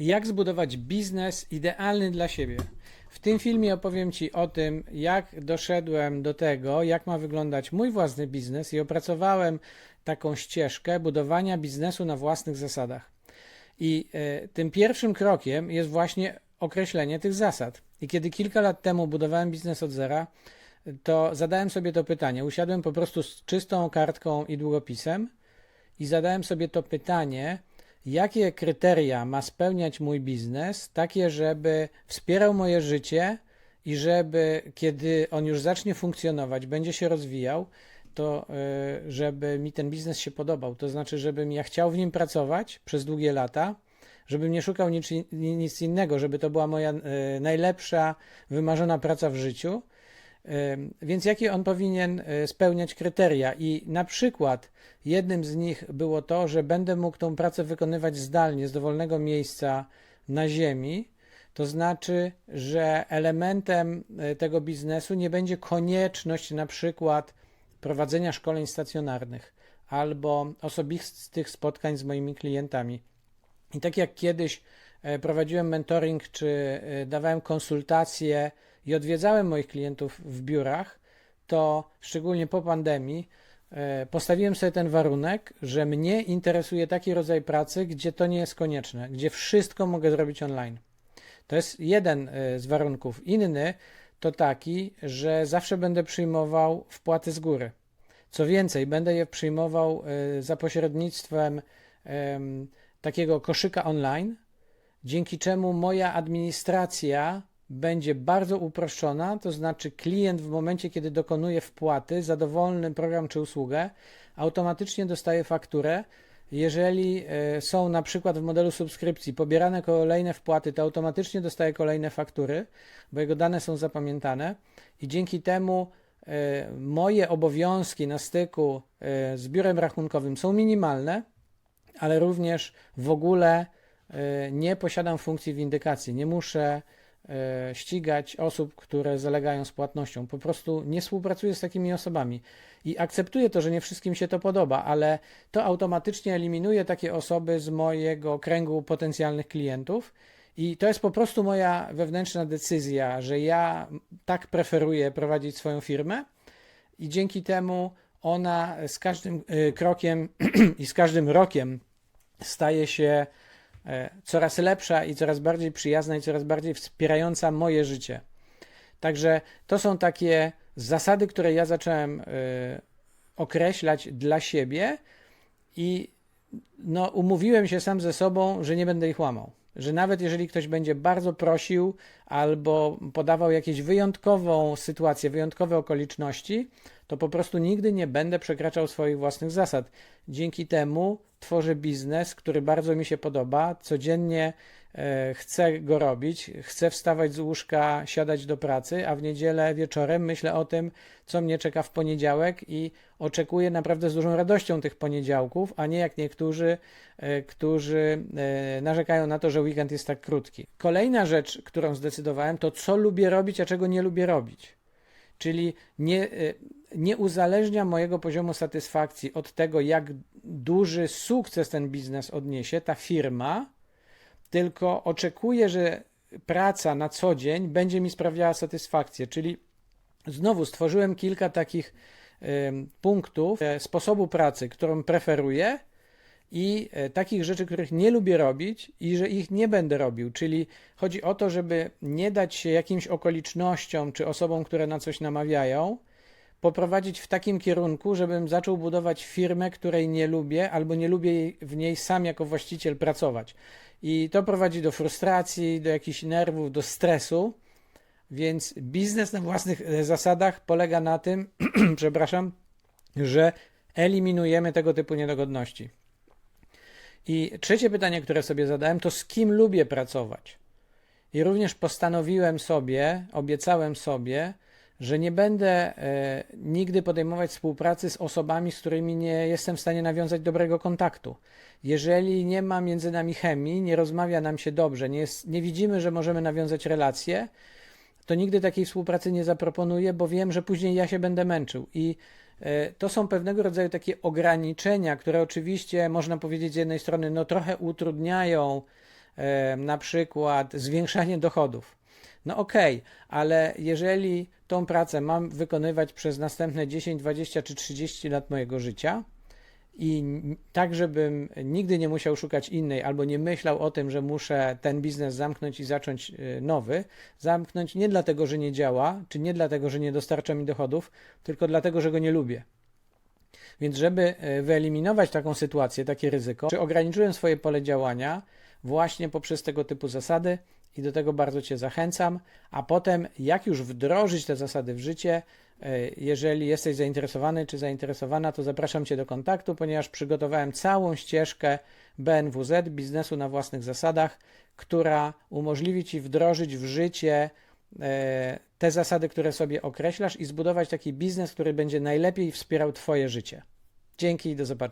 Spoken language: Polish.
Jak zbudować biznes idealny dla siebie? W tym filmie opowiem Ci o tym, jak doszedłem do tego, jak ma wyglądać mój własny biznes i opracowałem taką ścieżkę budowania biznesu na własnych zasadach. I e, tym pierwszym krokiem jest właśnie określenie tych zasad. I kiedy kilka lat temu budowałem biznes od zera, to zadałem sobie to pytanie. Usiadłem po prostu z czystą kartką i długopisem i zadałem sobie to pytanie, jakie kryteria ma spełniać mój biznes, takie, żeby wspierał moje życie i żeby, kiedy on już zacznie funkcjonować, będzie się rozwijał, to e, żeby mi ten biznes się podobał. To znaczy, żebym ja chciał w nim pracować przez długie lata, żebym nie szukał nic, nic innego, żeby to była moja e, najlepsza, wymarzona praca w życiu. E, więc jakie on powinien spełniać kryteria? I na przykład jednym z nich było to, że będę mógł tą pracę wykonywać zdalnie, z dowolnego miejsca na ziemi. To znaczy, że elementem tego biznesu nie będzie konieczność na przykład prowadzenia szkoleń stacjonarnych albo osobistych spotkań z moimi klientami. I tak jak kiedyś e, prowadziłem mentoring czy e, dawałem konsultacje i odwiedzałem moich klientów w biurach, to szczególnie po pandemii e, postawiłem sobie ten warunek, że mnie interesuje taki rodzaj pracy, gdzie to nie jest konieczne, gdzie wszystko mogę zrobić online. To jest jeden z warunków. Inny to taki, że zawsze będę przyjmował wpłaty z góry. Co więcej, będę je przyjmował e, za pośrednictwem takiego koszyka online, dzięki czemu moja administracja będzie bardzo uproszczona, to znaczy klient w momencie, kiedy dokonuje wpłaty za dowolny program czy usługę, automatycznie dostaje fakturę. Jeżeli e, są na przykład w modelu subskrypcji pobierane kolejne wpłaty, to automatycznie dostaje kolejne faktury, bo jego dane są zapamiętane i dzięki temu E, moje obowiązki na styku e, z biurem rachunkowym są minimalne, ale również w ogóle nie posiadam funkcji windykacji. Nie muszę ścigać osób, które zalegają z płatnością. Po prostu nie współpracuję z takimi osobami. I akceptuję to, że nie wszystkim się to podoba, ale to automatycznie eliminuje takie osoby z mojego kręgu potencjalnych klientów. I to jest po prostu moja wewnętrzna decyzja, że ja tak preferuję prowadzić swoją firmę. I dzięki temu ona z każdym y, krokiem i z każdym rokiem staje się e, coraz lepsza i coraz bardziej przyjazna i coraz bardziej wspierająca moje życie. Także to są takie zasady, które ja zacząłem y, określać dla siebie i no, umówiłem się sam ze sobą, że nie będę ich łamał że nawet jeżeli ktoś będzie bardzo prosił albo podawał jakieś wyjątkową sytuację, wyjątkowe okoliczności, to po prostu nigdy nie będę przekraczał swoich własnych zasad. Dzięki temu tworzę biznes, który bardzo mi się podoba. Codziennie chcę go robić, chcę wstawać z łóżka, siadać do pracy, a w niedzielę wieczorem myślę o tym, co mnie czeka w poniedziałek i oczekuję naprawdę z dużą radością tych poniedziałków, a nie jak niektórzy, e, którzy e, narzekają na to, że weekend jest tak krótki. Kolejna rzecz, którą zdecydowałem, to co lubię robić, a czego nie lubię robić. Czyli nie, nie uzależnia mojego poziomu satysfakcji od tego, jak duży sukces ten biznes odniesie, ta firma, tylko oczekuję, że praca na co dzień będzie mi sprawiała satysfakcję. Czyli znowu stworzyłem kilka takich punktów y, sposobu pracy, którą preferuję i y, takich rzeczy, których nie lubię robić i że ich nie będę robił. Czyli chodzi o to, żeby nie dać się jakimś okolicznościom czy osobom, które na coś namawiają, poprowadzić w takim kierunku, żebym zaczął budować firmę, której nie lubię, albo nie lubię w niej sam jako właściciel pracować. I to prowadzi do frustracji, do jakichś nerwów, do stresu. Więc biznes na własnych zasadach polega na tym, przepraszam, że eliminujemy tego typu niedogodności. I trzecie pytanie, które sobie zadałem, to z kim lubię pracować? I również postanowiłem sobie, obiecałem sobie, że nie będę e, nigdy podejmować współpracy z osobami, z którymi nie jestem w stanie nawiązać dobrego kontaktu. Jeżeli nie ma między nami chemii, nie rozmawia nam się dobrze, nie, jest, nie widzimy, że możemy nawiązać relacje, to nigdy takiej współpracy nie zaproponuję, bo wiem, że później ja się będę męczył. I e, to są pewnego rodzaju takie ograniczenia, które oczywiście można powiedzieć z jednej strony no trochę utrudniają e, na przykład zwiększanie dochodów. No okej, ale jeżeli tą pracę mam wykonywać przez następne 10, 20 czy 30 lat mojego życia, i tak, żebym nigdy nie musiał szukać innej, albo nie myślał o tym, że muszę ten biznes zamknąć i zacząć y, nowy, zamknąć nie dlatego, że nie działa, czy nie dlatego, że nie dostarcza mi dochodów, tylko dlatego, że go nie lubię. Więc, żeby y, wyeliminować taką sytuację, takie ryzyko, czy ograniczyłem swoje pole działania właśnie poprzez tego typu zasady i do tego bardzo Cię zachęcam, a potem jak już wdrożyć te zasady w życie, y, jeżeli jesteś zainteresowany czy zainteresowana, to zapraszam Cię do kontaktu, ponieważ przygotowałem całą ścieżkę BNWZ, biznesu na własnych zasadach, która umożliwi Ci wdrożyć w życie e, te zasady, które sobie określasz i zbudować taki biznes, który będzie najlepiej wspierał Twoje życie. Dzięki i do zobaczenia.